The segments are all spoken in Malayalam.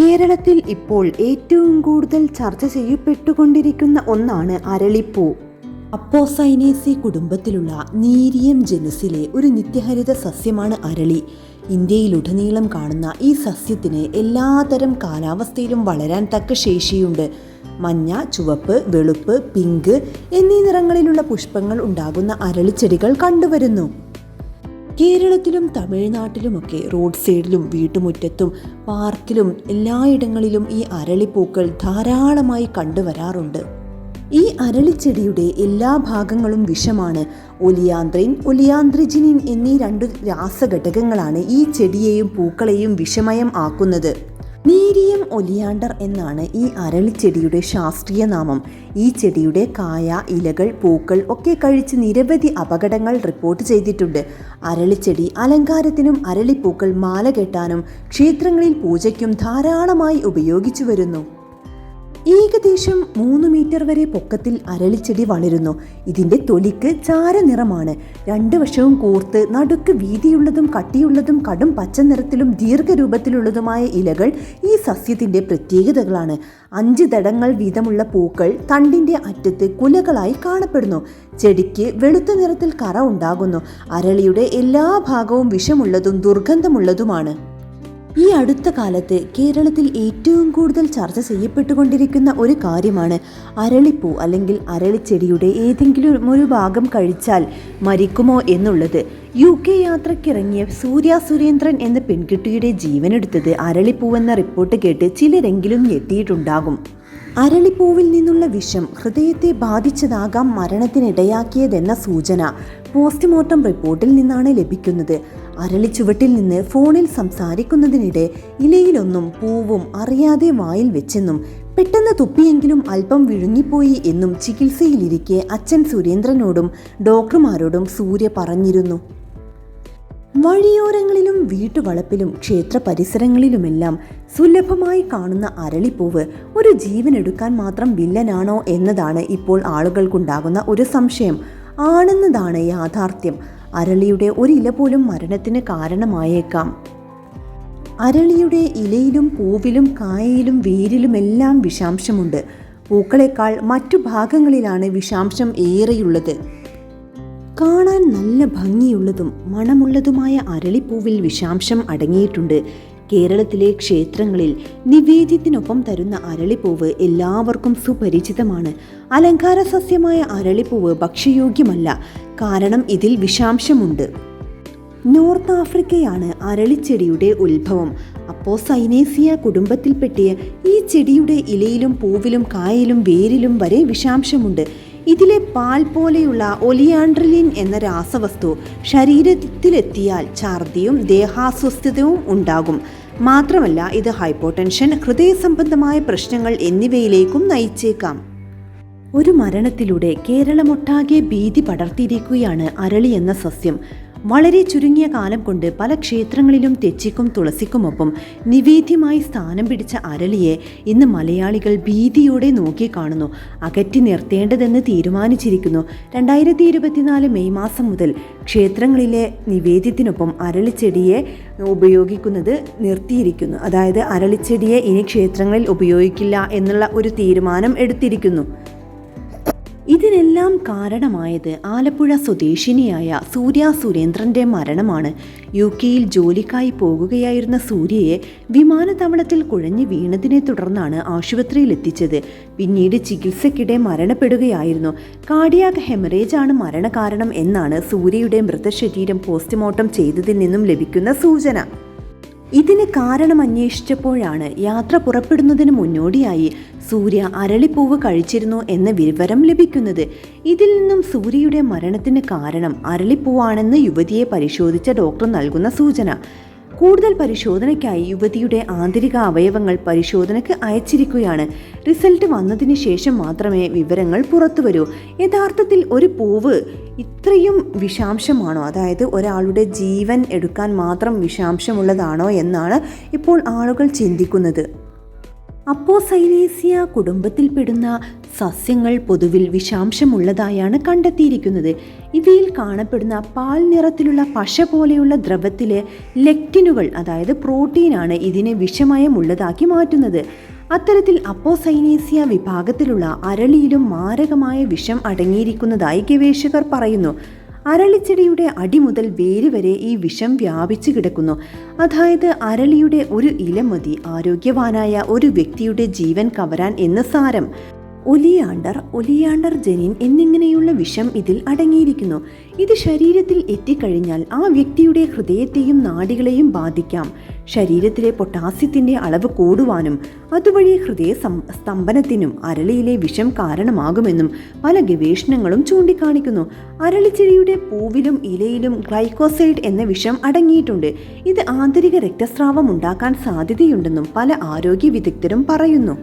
കേരളത്തിൽ ഇപ്പോൾ ഏറ്റവും കൂടുതൽ ചർച്ച ചെയ്യപ്പെട്ടുകൊണ്ടിരിക്കുന്ന ഒന്നാണ് അരളിപ്പൂ. അപ്പോസൈനേസി കുടുംബത്തിലുള്ള നീരിയം ജനുസിലെ ഒരു നിത്യഹരിത സസ്യമാണ് അരളി. ഇന്ത്യയിലുടനീളം കാണുന്ന ഈ സസ്യത്തിന് എല്ലാതരം കാലാവസ്ഥയിലും വളരാൻ തക്ക ശേഷിയുണ്ട്. മഞ്ഞ ചുവപ്പ് വെളുപ്പ് പിങ്ക് എന്നീ നിറങ്ങളിലുള്ള പുഷ്പങ്ങൾ ഉണ്ടാകുന്ന അരളിച്ചെടികൾ കണ്ടുവരുന്നു. കേരളത്തിലും തമിഴ്നാട്ടിലുമൊക്കെ റോഡ് സൈഡിലും വീട്ടുമുറ്റത്തും പാർക്കിലും എല്ലായിടങ്ങളിലും ഈ അരളിപ്പൂക്കൾ ധാരാളമായി കണ്ടുവരാറുണ്ട്. ഈ അരളിച്ചെടിയുടെ എല്ലാ ഭാഗങ്ങളും വിഷമാണ്. ഒലിയാന്ത്രിൻ ഒലിയാന്ത്രിജിനിൻ എന്നീ രണ്ട് രാസഘടകങ്ങളാണ് ഈ ചെടിയെയും പൂക്കളെയും വിഷമയം ആക്കുന്നത്. നീരിയം ഒലിയാണ്ടർ എന്നാണ് ഈ അരളിച്ചെടിയുടെ ശാസ്ത്രീയ നാമം. ഈ ചെടിയുടെ കായ ഇലകൾ പൂക്കൾ ഒക്കെ കഴിച്ച് നിരവധി അപകടങ്ങൾ റിപ്പോർട്ട് ചെയ്തിട്ടുണ്ട്. അരളിച്ചെടി അലങ്കാരത്തിനും അരളിപ്പൂക്കൾ മാല കെട്ടാനും ക്ഷേത്രങ്ങളിൽ പൂജയ്ക്കും ധാരാളമായി ഉപയോഗിച്ചു വരുന്നു. ഏകദേശം മൂന്ന് മീറ്റർ വരെ പൊക്കത്തിൽ അരളിച്ചെടി വളരുന്നു. ഇതിന്റെ തൊലിക്ക് ചാരനിറമാണ്. രണ്ട് വശവും കൂർത്ത് നടുക്ക് വീതിയുള്ളതും കട്ടിയുള്ളതും കടും പച്ച നിറത്തിലും ദീർഘരൂപത്തിലുള്ളതുമായ ഇലകൾ ഈ സസ്യത്തിന്റെ പ്രത്യേകതകളാണ്. അഞ്ച് തടങ്ങൾ വീതമുള്ള പൂക്കൾ തണ്ടിന്റെ അറ്റത്ത് കുലകളായി കാണപ്പെടുന്നു. ചെടിക്ക് വെളുത്ത നിറത്തിൽ കറ ഉണ്ടാകുന്നു. അരളിയുടെ എല്ലാ ഭാഗവും വിഷമുള്ളതും ദുർഗന്ധമുള്ളതുമാണ്. ഈ അടുത്ത കാലത്ത് കേരളത്തിൽ ഏറ്റവും കൂടുതൽ ചർച്ച ചെയ്യപ്പെട്ടുകൊണ്ടിരിക്കുന്ന ഒരു കാര്യമാണ് അരളിപ്പൂ അല്ലെങ്കിൽ അരളിച്ചെടിയുടെ ഏതെങ്കിലും ഒരു ഭാഗം കഴിച്ചാൽ മരിക്കുമോ എന്നുള്ളത്. യു കെ യാത്രക്കിറങ്ങിയ സൂര്യ സുരേന്ദ്രൻ എന്ന പെൺകുട്ടിയുടെ ജീവനെടുത്തത് അരളിപ്പൂവെന്ന റിപ്പോർട്ട് കേട്ട് ചിലരെങ്കിലും എത്തിയിട്ടുണ്ടാകും അരളിപ്പൂവിൽ നിന്നുള്ള വിഷം ഹൃദയത്തെ ബാധിച്ചതാകാം മരണത്തിനിടയാക്കിയതെന്ന സൂചന പോസ്റ്റ്മോർട്ടം റിപ്പോർട്ടിൽ നിന്നാണ് ലഭിക്കുന്നത്. അരളിച്ചുവട്ടിൽ നിന്ന് ഫോണിൽ സംസാരിക്കുന്നതിനിടെ ഇലയിലൊന്നും പൂവും അറിയാതെ വായിൽ വെച്ചെന്നും പെട്ടെന്ന് തുപ്പിയെങ്കിലും അല്പം വിഴുങ്ങിപ്പോയി എന്നും ചികിത്സയിലിരിക്കെ അച്ഛൻ സുരേന്ദ്രനോടും ഡോക്ടർമാരോടും സൂര്യ പറഞ്ഞിരുന്നു. വഴിയോരങ്ങളിലും വീട്ടുവളപ്പിലും ക്ഷേത്ര പരിസരങ്ങളിലുമെല്ലാം സുലഭമായി കാണുന്ന അരളിപ്പൂവ് ഒരു ജീവനെടുക്കാൻ മാത്രം വില്ലനാണോ എന്നതാണ് ഇപ്പോൾ ആളുകൾക്കുണ്ടാകുന്ന ഒരു സംശയം. ആണെന്നതാണ് യാഥാർത്ഥ്യം. അരളിയുടെ ഒരില പോലും മരണത്തിന് കാരണമായേക്കാം. അരളിയുടെ ഇലയിലും പൂവിലും കായയിലും വേരിലുമെല്ലാം വിഷാംശമുണ്ട്. പൂക്കളെക്കാൾ മറ്റു ഭാഗങ്ങളിലാണ് വിഷാംശം ഏറെയുള്ളത്. കാണാൻ നല്ല ഭംഗിയുള്ളതും മണമുള്ളതുമായ അരളിപ്പൂവിൽ വിഷാംശം അടങ്ങിയിട്ടുണ്ട്. കേരളത്തിലെ ക്ഷേത്രങ്ങളിൽ നിവേദ്യത്തിനൊപ്പം തരുന്ന അരളിപ്പൂവ് എല്ലാവർക്കും സുപരിചിതമാണ്. അലങ്കാര സസ്യമായ അരളിപ്പൂവ് ഭക്ഷ്യയോഗ്യമല്ല. കാരണം ഇതിൽ വിഷാംശമുണ്ട്. നോർത്ത് ആഫ്രിക്കയാണ് അരളിച്ചെടിയുടെ ഉത്ഭവം. അപ്പോ സൈനേസിയ കുടുംബത്തിൽപ്പെട്ടിയ ഈ ചെടിയുടെ ഇലയിലും പൂവിലും കായയിലും വേരിലും വരെ വിഷാംശമുണ്ട്. ഇതിലെ പാൽ പോലെയുള്ള ഒലിയാൻഡ്രലിൻ എന്ന രാസവസ്തു ശരീരത്തിലെത്തിയാൽ ഛർദിയും ദേഹാസ്വസ്ഥതയും ഉണ്ടാകും. മാത്രമല്ല ഇത് ഹൈപ്പോടെൻഷൻ ഹൃദയ സംബന്ധമായ പ്രശ്നങ്ങൾ എന്നിവയിലേക്കും നയിച്ചേക്കാം. ഒരു മരണത്തിലൂടെ കേരളമൊട്ടാകെ ഭീതി പടർത്തിയിരിക്കുകയാണ് അരളി എന്ന സസ്യം. വളരെ ചുരുങ്ങിയ കാലം കൊണ്ട് പല ക്ഷേത്രങ്ങളിലും തെച്ചിക്കും തുളസിക്കുമൊപ്പം നിവേദ്യമായി സ്ഥാനം പിടിച്ച അരളിയെ ഇന്ന് മലയാളികൾ ഭീതിയോടെ നോക്കിക്കാണുന്നു അകറ്റി നിർത്തേണ്ടതെന്ന് തീരുമാനിച്ചിരിക്കുന്നു. രണ്ടായിരത്തി ഇരുപത്തിനാല് മെയ് മാസം മുതൽ ക്ഷേത്രങ്ങളിലെ നിവേദ്യത്തിനൊപ്പം അരളിച്ചെടിയെ ഉപയോഗിക്കുന്നത് നിർത്തിയിരിക്കുന്നു. അതായത് അരളിച്ചെടിയെ ഇനി ക്ഷേത്രങ്ങളിൽ ഉപയോഗിക്കില്ല എന്നുള്ള ഒരു തീരുമാനം എടുത്തിരിക്കുന്നു. ഇതിനെല്ലാം കാരണമായത് ആലപ്പുഴ സ്വദേശിനിയായ സൂര്യ സുരേന്ദ്രന്റെ മരണമാണ്. യു കെയിൽ ജോലിക്കായി പോകുകയായിരുന്ന സൂര്യയെ വിമാനത്താവളത്തിൽ കുഴഞ്ഞു വീണതിനെ തുടർന്നാണ് ആശുപത്രിയിലെത്തിച്ചത് പിന്നീട് ചികിത്സയ്ക്കിടെ മരണപ്പെടുകയായിരുന്നു. കാർഡിയാക് ഹെമറേജ് ആണ് മരണകാരണം എന്നാണ് സൂര്യയുടെ മൃതശരീരം പോസ്റ്റ്മോർട്ടം ചെയ്തതിൽ നിന്നും ലഭിക്കുന്ന സൂചന. ഇതിന് കാരണം അന്വേഷിച്ചപ്പോഴാണ് യാത്ര പുറപ്പെടുന്നതിന് മുന്നോടിയായി സൂര്യ അരളിപ്പൂവ് കഴിച്ചിരുന്നു എന്ന വിവരം ലഭിക്കുന്നത്. ഇതിൽ നിന്നും സൂര്യയുടെ മരണത്തിന് കാരണം അരളിപ്പൂവാണെന്ന് യുവതിയെ പരിശോധിച്ച ഡോക്ടർ നൽകുന്ന സൂചന. കൂടുതൽ പരിശോധനയ്ക്കായി യുവതിയുടെ ആന്തരിക അവയവങ്ങൾ പരിശോധനയ്ക്ക് അയച്ചിരിക്കുകയാണ്. റിസൾട്ട് വന്നതിന് ശേഷം മാത്രമേ വിവരങ്ങൾ പുറത്തുവരൂ യഥാർത്ഥത്തിൽ ഒരു പൂവ് ഇത്രയും വിഷാംശമാണോ? അതായത് ഒരാളുടെ ജീവൻ എടുക്കാൻ മാത്രം വിഷാംശമുള്ളതാണോ എന്നാണ് ഇപ്പോൾ ആളുകൾ ചിന്തിക്കുന്നത്. അപ്പോസൈനേസിയ കുടുംബത്തിൽപ്പെടുന്ന സസ്യങ്ങൾ പൊതുവിൽ വിഷാംശമുള്ളതായാണ് കണ്ടെത്തിയിരിക്കുന്നത്. ഇവയിൽ കാണപ്പെടുന്ന പാൽ നിറത്തിലുള്ള പശ പോലെയുള്ള ദ്രവത്തിലെ ലെക്റ്റിനുകൾ അതായത് പ്രോട്ടീനാണ് ഇതിനെ വിഷമയമുള്ളതാക്കി മാറ്റുന്നത്. അത്തരത്തിൽ അപ്പോസൈനേസിയ വിഭാഗത്തിലുള്ള അരളിയിലും മാരകമായ വിഷം അടങ്ങിയിരിക്കുന്നതായി ഗവേഷകർ പറയുന്നു. അരളിച്ചെടിയുടെ അടി മുതൽ വേര് വരെ ഈ വിഷം വ്യാപിച്ചു കിടക്കുന്നു. അതായത് അരളിയുടെ ഒരു ഇല മതി. ആരോഗ്യവാനായ ഒരു വ്യക്തിയുടെ ജീവൻ കവരാൻ എന്ന് സാരം. ഒലിയാണ്ടർ ഒലിയാണ്ടർ ജനിൻ എന്നിങ്ങനെയുള്ള വിഷം ഇതിൽ അടങ്ങിയിരിക്കുന്നു. ഇത് ശരീരത്തിൽ എത്തിക്കഴിഞ്ഞാൽ ആ വ്യക്തിയുടെ ഹൃദയത്തെയും നാഡികളെയും ബാധിക്കാം. ശരീരത്തിലെ പൊട്ടാസ്യത്തിന്റെ അളവ് കൂടുവാനും അതുവഴി ഹൃദയ സ്തംഭനത്തിനും അരളിയിലെ വിഷം കാരണമാകുമെന്നും പല ഗവേഷണങ്ങളും ചൂണ്ടിക്കാണിക്കുന്നു. അരളിച്ചെടിയുടെ പൂവിലും ഇലയിലും ഗ്ലൈക്കോസൈഡ് എന്ന വിഷം അടങ്ങിയിട്ടുണ്ട്. ഇത് ആന്തരിക രക്തസ്രാവം ഉണ്ടാക്കാൻ സാധ്യതയുണ്ടെന്നും പല ആരോഗ്യ വിദഗ്ധരും പറയുന്നു.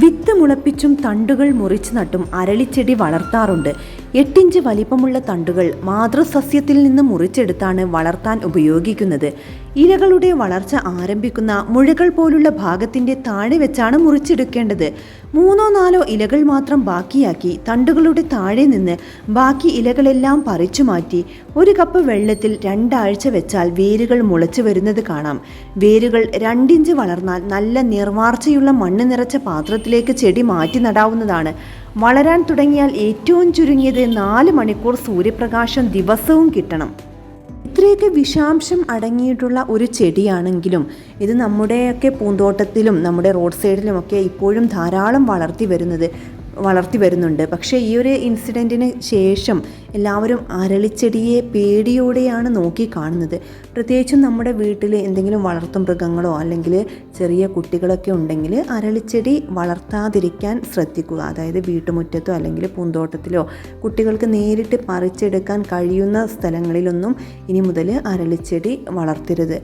വിത്ത് മുളപ്പിച്ചും തണ്ടുകൾ മുറിച്ചു നട്ടും അരളിച്ചെടി വളർത്താറുണ്ട്. എട്ടിഞ്ച് വലിപ്പമുള്ള തണ്ടുകൾ മാതൃസസ്യത്തിൽ നിന്ന് മുറിച്ചെടുത്താണ് വളർത്താൻ ഉപയോഗിക്കുന്നത്. ഇലകളുടെ വളർച്ച ആരംഭിക്കുന്ന മുഴകൾ പോലുള്ള ഭാഗത്തിന്റെ താഴെ വെച്ചാണ് മുറിച്ചെടുക്കേണ്ടത്. മൂന്നോ നാലോ ഇലകൾ മാത്രം ബാക്കിയാക്കി തണ്ടുകളുടെ താഴെ നിന്ന് ബാക്കി ഇലകളെല്ലാം പറിച്ചു മാറ്റി ഒരു കപ്പ് വെള്ളത്തിൽ രണ്ടാഴ്ച വെച്ചാൽ വേരുകൾ മുളച്ചു വരുന്നത് കാണാം. വേരുകൾ രണ്ടിഞ്ച് വളർന്നാൽ നല്ല നിർവാർച്ചയുള്ള മണ്ണ് നിറച്ച പാത്രത്തിലേക്ക് ചെടി മാറ്റി നടാവുന്നതാണ്. വളരാൻ തുടങ്ങിയാൽ ഏറ്റവും ചുരുങ്ങിയത് നാല് മണിക്കൂർ സൂര്യപ്രകാശം ദിവസവും കിട്ടണം. ഇത്രയൊക്കെ വിഷാംശം അടങ്ങിയിട്ടുള്ള ഒരു ചെടിയാണെങ്കിലും ഇത് നമ്മുടെയൊക്കെ പൂന്തോട്ടത്തിലും നമ്മുടെ റോഡ് സൈഡിലുമൊക്കെ ഇപ്പോഴും ധാരാളം വളർത്തി വരുന്നത് വളർത്തി വരുന്നുണ്ട്. പക്ഷേ ഈ ഒരു ഇൻസിഡന്റിന് ശേഷം എല്ലാവരും അരളിച്ചെടിയെ പേടിയോടെയാണ് നോക്കി കാണുന്നത്. പ്രത്യേകിച്ചും നമ്മുടെ വീട്ടിൽ എന്തെങ്കിലും വളർത്തു മൃഗങ്ങളോ അല്ലെങ്കിൽ ചെറിയ കുട്ടികളൊക്കെ ഉണ്ടെങ്കിൽ അരളിച്ചെടി വളർത്താതിരിക്കാൻ ശ്രദ്ധിക്കുക. അതായത് വീട്ടുമുറ്റത്തോ അല്ലെങ്കിൽ പൂന്തോട്ടത്തിലോ കുട്ടികൾക്ക് നേരിട്ട് പറിച്ചെടുക്കാൻ കഴിയുന്ന സ്ഥലങ്ങളിലൊന്നും ഇനി മുതൽ അരളിച്ചെടി വളർത്തരുത്.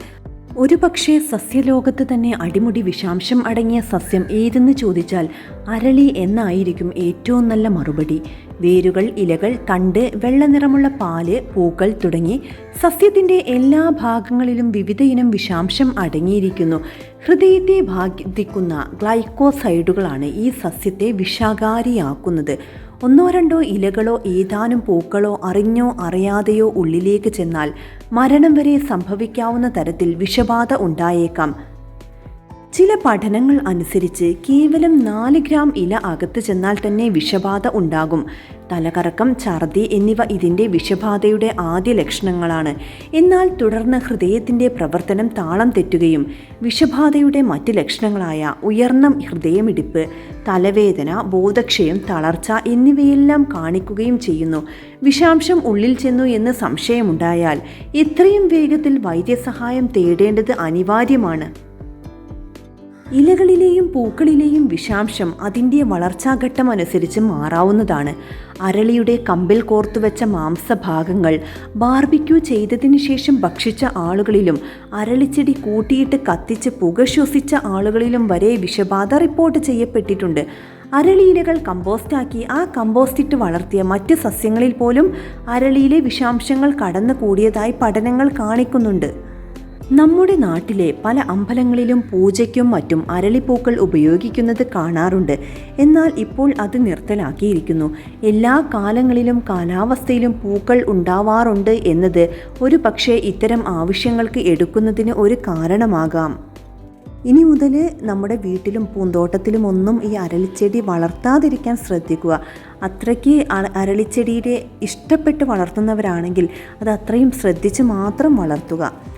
ഒരു പക്ഷേ സസ്യലോകത്ത് തന്നെ അടിമുടി വിഷാംശം അടങ്ങിയ സസ്യം ഏതെന്ന് ചോദിച്ചാൽ അരളി എന്നായിരിക്കും ഏറ്റവും നല്ല മറുപടി. വേരുകൾ ഇലകൾ തണ്ട് വെള്ളനിറമുള്ള പാൽ പൂക്കൾ തുടങ്ങി സസ്യത്തിന്റെ എല്ലാ ഭാഗങ്ങളിലും വിവിധ ഇനം വിഷാംശം അടങ്ങിയിരിക്കുന്നു. ഹൃദയത്തെ ബാധിക്കുന്ന ഗ്ലൈക്കോസൈഡുകളാണ് ഈ സസ്യത്തെ വിഷാകാരിയാക്കുന്നത്. ഒന്നോ രണ്ടോ ഇലകളോ ഏതാനും പൂക്കളോ അറിഞ്ഞോ അറിയാതെയോ ഉള്ളിലേക്ക് ചെന്നാൽ മരണം വരെ സംഭവിക്കാവുന്ന തരത്തിൽ വിഷബാധ ഉണ്ടായേക്കാം. ചില പഠനങ്ങൾ അനുസരിച്ച് കേവലം നാല് ഗ്രാം ഇല അകത്ത് ചെന്നാൽ തന്നെ വിഷബാധ ഉണ്ടാകും. തലകറക്കം ഛർദി എന്നിവ ഇതിന്റെ വിഷബാധയുടെ ആദ്യ ലക്ഷണങ്ങളാണ്. എന്നാൽ തുടർന്ന് ഹൃദയത്തിന്റെ പ്രവർത്തനം താളം തെറ്റുകയും വിഷബാധയുടെ മറ്റ് ലക്ഷണങ്ങളായ ഉയർന്ന ഹൃദയമിടിപ്പ് തലവേദന ബോധക്ഷയം തളർച്ച എന്നിവയെല്ലാം കാണിക്കുകയും ചെയ്യുന്നു. വിഷാംശം ഉള്ളിൽ ചെന്നു എന്ന് സംശയമുണ്ടായാൽ എത്രയും വേഗത്തിൽ വൈദ്യസഹായം തേടേണ്ടത് അനിവാര്യമാണ്. ഇലകളിലെയും പൂക്കളിലെയും വിഷാംശം അതിന്റെ വളർച്ചാഘട്ടം അനുസരിച്ച് മാറാവുന്നതാണ്. അരളിയുടെ കമ്പിൽ കോർത്തുവെച്ച മാംസഭാഗങ്ങൾ ബാർബിക്യൂ ചെയ്തതിന് ശേഷം ഭക്ഷിച്ച ആളുകളിലും അരളിച്ചെടി കൂട്ടിയിട്ട് കത്തിച്ച് പുക ശ്വസിച്ച ആളുകളിലും വരെ വിഷബാധ റിപ്പോർട്ട് ചെയ്യപ്പെട്ടിട്ടുണ്ട്. അരളിയിലകൾ കമ്പോസ്റ്റാക്കി ആ കമ്പോസ്റ്റിട്ട് വളർത്തിയ മറ്റ് സസ്യങ്ങളിൽ പോലും അരളിയിലെ വിഷാംശങ്ങൾ കടന്നു കൂടിയതായി പഠനങ്ങൾ കാണിക്കുന്നുണ്ട്. നമ്മുടെ നാട്ടിലെ പല അമ്പലങ്ങളിലും പൂജയ്ക്കും മറ്റും അരളിപ്പൂക്കൾ ഉപയോഗിക്കുന്നത് കാണാറുണ്ട്. എന്നാൽ ഇപ്പോൾ അത് നിർത്തലാക്കിയിരിക്കുന്നു. എല്ലാ കാലങ്ങളിലും കാലാവസ്ഥയിലും പൂക്കൾ ഉണ്ടാവാറുണ്ട് എന്നത് ഒരു പക്ഷേ ഇത്തരം ആവശ്യങ്ങൾക്ക് എടുക്കുന്നതിന് ഒരു കാരണമാകാം. ഇനി മുതൽ നമ്മുടെ വീട്ടിലും പൂന്തോട്ടത്തിലും ഒന്നും ഈ അരളിച്ചെടി വളർത്താതിരിക്കാൻ ശ്രദ്ധിക്കുക. അത്രയ്ക്ക് അരളിച്ചെടിയുടെ ഇഷ്ടപ്പെട്ട് വളർത്തുന്നവരാണെങ്കിൽ അത് അത്രയും ശ്രദ്ധിച്ച് മാത്രം വളർത്തുക.